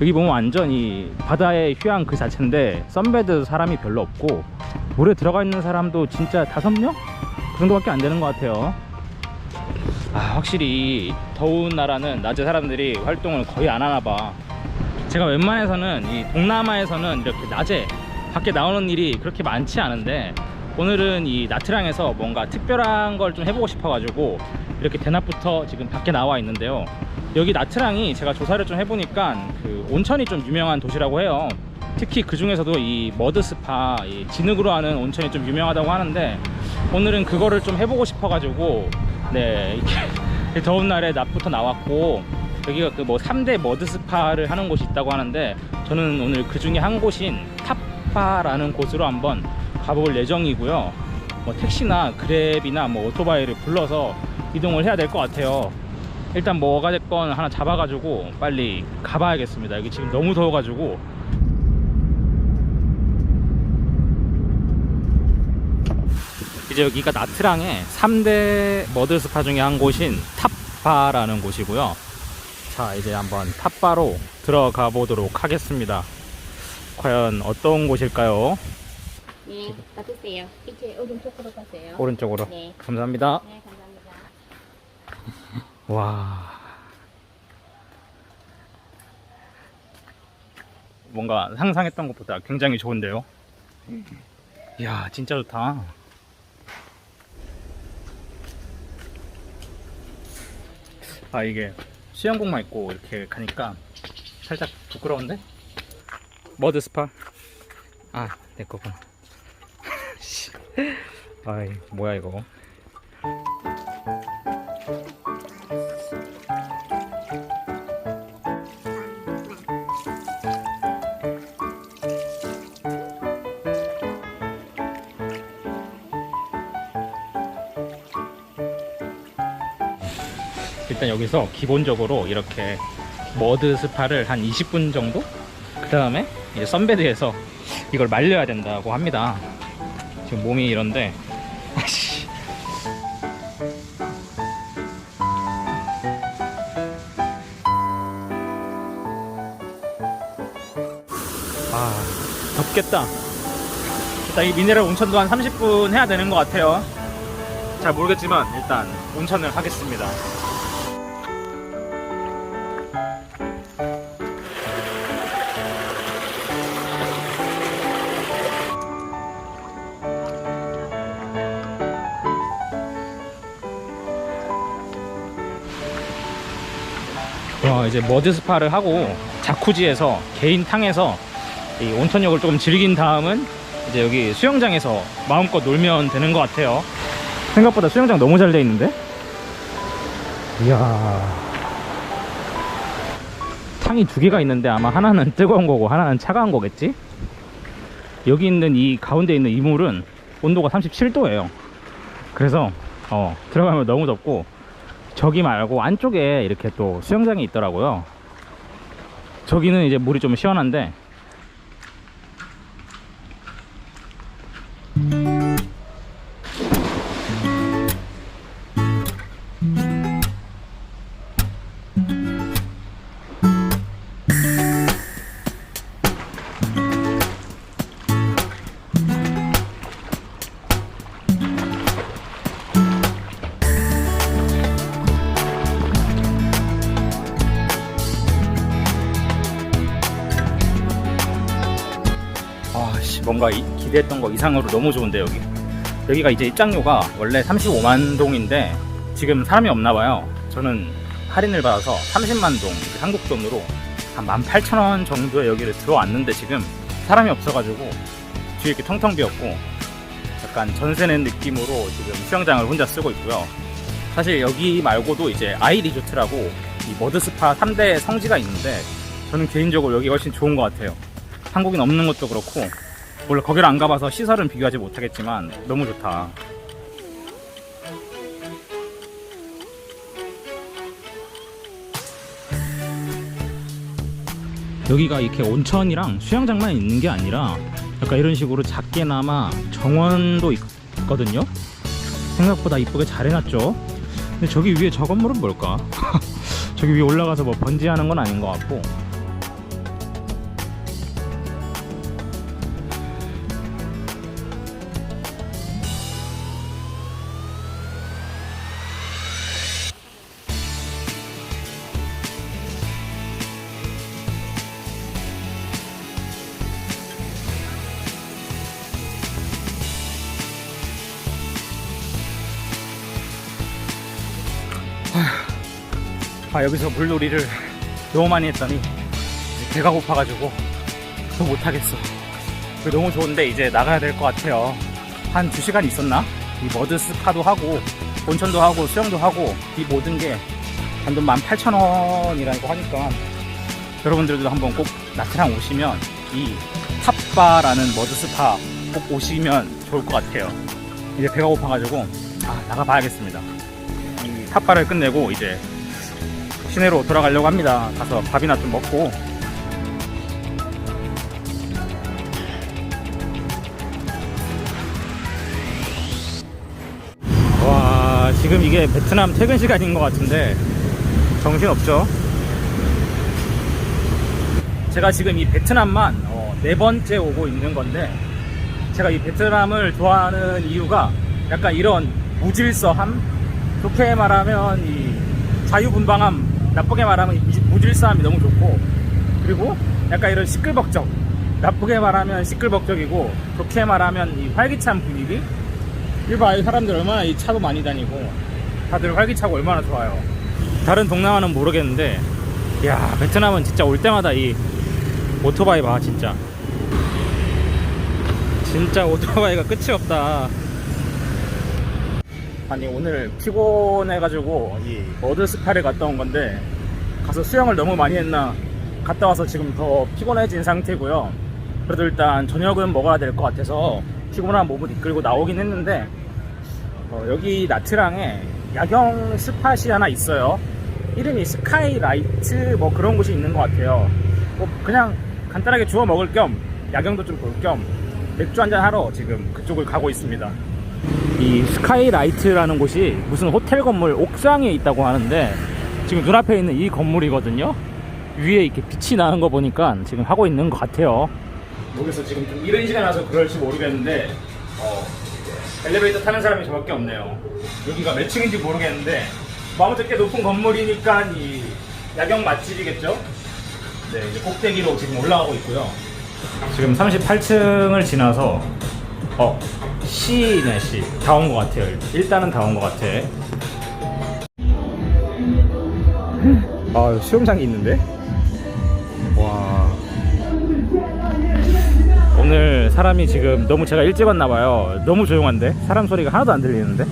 여기 보면 완전 이 바다의 휴양 그 자체인데 썬베드 사람이 별로 없고 물에 들어가 있는 사람도 진짜 다섯 명? 그 정도밖에 안 되는 것 같아요. 아 확실히 이 더운 나라는 낮에 사람들이 활동을 거의 안 하나 봐. 제가 웬만해서는 이 동남아에서는 이렇게 낮에 밖에 나오는 일이 그렇게 많지 않은데 오늘은 이 나트랑에서 뭔가 특별한 걸 좀 해보고 싶어 가지고 이렇게 대낮부터 지금 밖에 나와 있는데요. 여기 나트랑이 제가 조사를 좀 해보니까 그 온천이 좀 유명한 도시라고 해요. 특히 그 중에서도 이 머드 스파, 이 진흙으로 하는 온천이 좀 유명하다고 하는데 오늘은 그거를 좀 해보고 싶어 가지고 네 이렇게 더운 날에 낮부터 나왔고 여기가 그 뭐 3대 머드 스파를 하는 곳이 있다고 하는데 저는 오늘 그 중에 한 곳인 탑바라는 곳으로 한번 가볼 예정이고요. 뭐 택시나 그랩이나 뭐 오토바이를 불러서 이동을 해야 될 것 같아요. 일단 뭐가 됐건 하나 잡아가지고 빨리 가봐야겠습니다. 여기 지금 너무 더워가지고 이제 여기가 나트랑의 3대 머드 스파 중에 한 곳인 탑바라는 곳이고요. 자, 이제 한번 탑바로 들어가 보도록 하겠습니다. 과연 어떤 곳일까요? 네, 받으세요. 이제 오른쪽으로 가세요. 오른쪽으로. 네. 감사합니다. 네, 감사합니다. 와. 뭔가 상상했던 것보다 굉장히 좋은데요? 이야, 진짜 좋다. 아, 이게 수영복만 입고 이렇게 가니까 살짝 부끄러운데? 머드 스파? 아, 내 거구나. 씨. 아이, 뭐야, 이거. 일단 여기서 기본적으로 이렇게 머드 스파를 한 20분 정도? 그 다음에 이제 선베드에서 이걸 말려야 된다고 합니다. 지금 몸이 이런데. 아이씨. 아, 덥겠다. 일단 이 미네랄 온천도 한 30분 해야 되는 것 같아요. 잘 모르겠지만 일단 온천을 하겠습니다. 이제 머드 스파를 하고 자쿠지에서 개인 탕에서 이 온천욕을 조금 즐긴 다음은 이제 여기 수영장에서 마음껏 놀면 되는 것 같아요. 생각보다 수영장 너무 잘 돼 있는데? 이야. 탕이 두 개가 있는데 아마 하나는 뜨거운 거고 하나는 차가운 거겠지? 여기 있는 이 가운데 있는 이 물은 온도가 37도예요. 그래서 어, 들어가면 너무 덥고 저기 말고 안쪽에 이렇게 또 수영장이 있더라고요. 저기는 이제 물이 좀 시원한데 이- 기대했던 거 이상으로 너무 좋은데 여기. 여기가 이제 입장료가 원래 35만 동인데 지금 사람이 없나 봐요. 저는 할인을 받아서 30만 동 한국 돈으로 한 18,000원 정도에 여기를 들어왔는데 지금 사람이 없어가지고 뒤에 이렇게 텅텅 비었고 약간 전세 낸 느낌으로 지금 수영장을 혼자 쓰고 있고요. 사실 여기 말고도 이제 아이 리조트라고 이 머드 스파 3대 성지가 있는데 저는 개인적으로 여기 훨씬 좋은 것 같아요. 한국인 없는 것도 그렇고 물론 거기를 안 가봐서 시설은 비교하지 못하겠지만 너무 좋다. 여기가 이렇게 온천이랑 수영장만 있는 게 아니라 약간 이런 식으로 작게나마 정원도 있거든요. 생각보다 이쁘게 잘 해놨죠. 근데 저기 위에 저 건물은 뭘까? 저기 위에 올라가서 뭐 번지하는 건 아닌 것 같고 아 여기서 물놀이를 너무 많이 했더니 배가 고파가지고 더 못하겠어. 너무 좋은데 이제 나가야 될 것 같아요. 한 2시간 있었나? 이 머드 스파도 하고 온천도 하고 수영도 하고 이 모든 게 단돈 18,000원이라고 하니까 여러분들도 한번 꼭 나트랑 오시면 이 탑바라는 머드 스파 꼭 오시면 좋을 것 같아요. 이제 배가 고파가지고 아 나가 봐야겠습니다. 이 탑바를 끝내고 이제 시내로 돌아가려고 합니다. 가서 밥이나 좀 먹고. 와 지금 이게 베트남 퇴근 시간인 것 같은데 정신없죠? 제가 지금 이 베트남만 어, 네 번째 오고 있는 건데 제가 이 베트남을 좋아하는 이유가 약간 이런 무질서함? 좋게 말하면 이 자유분방함 나쁘게 말하면 이 무질서함이 너무 좋고 그리고 약간 이런 시끌벅적. 나쁘게 말하면 시끌벅적이고 좋게 말하면 이 활기찬 분위기? 일반 사람들 얼마나 이 차도 많이 다니고 다들 활기차고 얼마나 좋아요. 다른 동남아는 모르겠는데 야 베트남은 진짜 올 때마다 이 오토바이 봐 진짜. 진짜 오토바이가 끝이 없다 아니 오늘 피곤해가지고 이 머드 스파를 갔다 온 건데 가서 수영을 너무 많이 했나 갔다 와서 지금 더 피곤해진 상태고요. 그래도 일단 저녁은 먹어야 될 것 같아서 피곤한 몸을 이끌고 나오긴 했는데 어, 여기 나트랑에 야경 스팟이 하나 있어요. 이름이 스카이라이트 뭐 그런 곳이 있는 것 같아요. 뭐 그냥 간단하게 주워 먹을 겸 야경도 좀 볼 겸 맥주 한잔 하러 지금 그쪽을 가고 있습니다 이 스카이라이트라는 곳이 무슨 호텔 건물 옥상에 있다고 하는데 지금 눈앞에 있는 이 건물이거든요. 위에 이렇게 빛이 나는 거 보니까 지금 하고 있는 것 같아요. 여기서 지금 좀 이른 시간이라서 그럴지 모르겠는데 어, 엘리베이터 타는 사람이 저밖에 없네요. 여기가 몇 층인지 모르겠는데 뭐 아무튼 꽤 높은 건물이니까 이 야경 맛집이겠죠? 네 이제 꼭대기로 지금 올라가고 있고요. 지금 38층을 지나서 어 C네 C. 다 온 것 같아요. 일단은 다 온 것 같아. 아 수영장이 있는데? 와. 오늘 사람이 지금 너무 제가 일찍 왔나 봐요. 너무 조용한데? 사람 소리가 하나도 안 들리는데